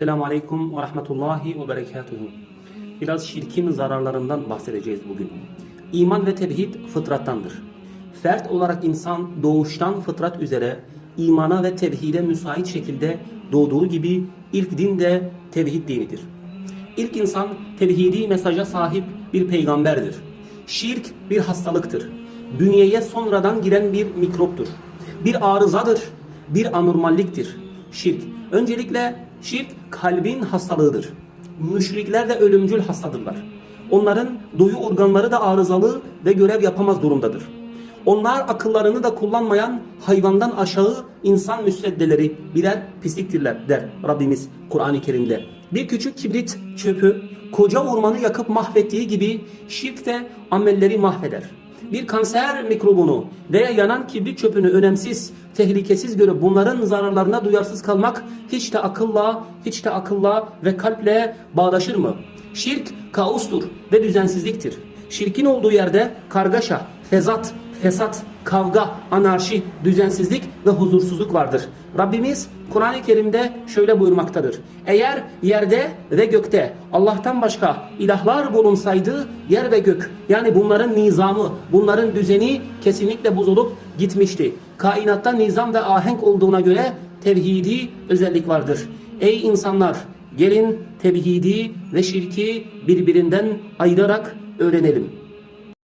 Selamun Aleyküm ve Rahmetullahi ve Berekatuhu. Biraz şirkin zararlarından bahsedeceğiz bugün. İman ve tevhid fıtrattandır. Fert olarak insan doğuştan fıtrat üzere imana ve tevhide müsait şekilde doğduğu gibi ilk din de tevhid dinidir. İlk insan tevhidi mesaja sahip bir peygamberdir. Şirk bir hastalıktır. Bünyeye sonradan giren bir mikroptur. Bir arızadır, bir anormalliktir. Şirk. Öncelikle şirk kalbin hastalığıdır. Müşrikler de ölümcül hastadırlar. Onların duyu organları da arızalı ve görev yapamaz durumdadır. Onlar akıllarını da kullanmayan hayvandan aşağı insan müsveddeleri birer pisliktirler der Rabbimiz Kur'an-ı Kerim'de. Bir küçük kibrit çöpü koca ormanı yakıp mahvettiği gibi şirk de amelleri mahveder. Bir kanser mikrobunu veya yanan kibrit çöpünü önemsiz, tehlikesiz görüp bunların zararlarına duyarsız kalmak hiç de akılla, hiç de akılla ve kalple bağdaşır mı? Şirk kaostur ve düzensizliktir. Şirkin olduğu yerde kargaşa, fezat, fesat, kavga, anarşi, düzensizlik ve huzursuzluk vardır. Rabbimiz Kur'an-ı Kerim'de şöyle buyurmaktadır. Eğer yerde ve gökte Allah'tan başka ilahlar bulunsaydı yer ve gök yani bunların nizamı, bunların düzeni kesinlikle bozulup gitmişti. Kainatta nizam ve ahenk olduğuna göre tevhidi özellik vardır. Ey insanlar gelin tevhidi ve şirki birbirinden ayırarak öğrenelim.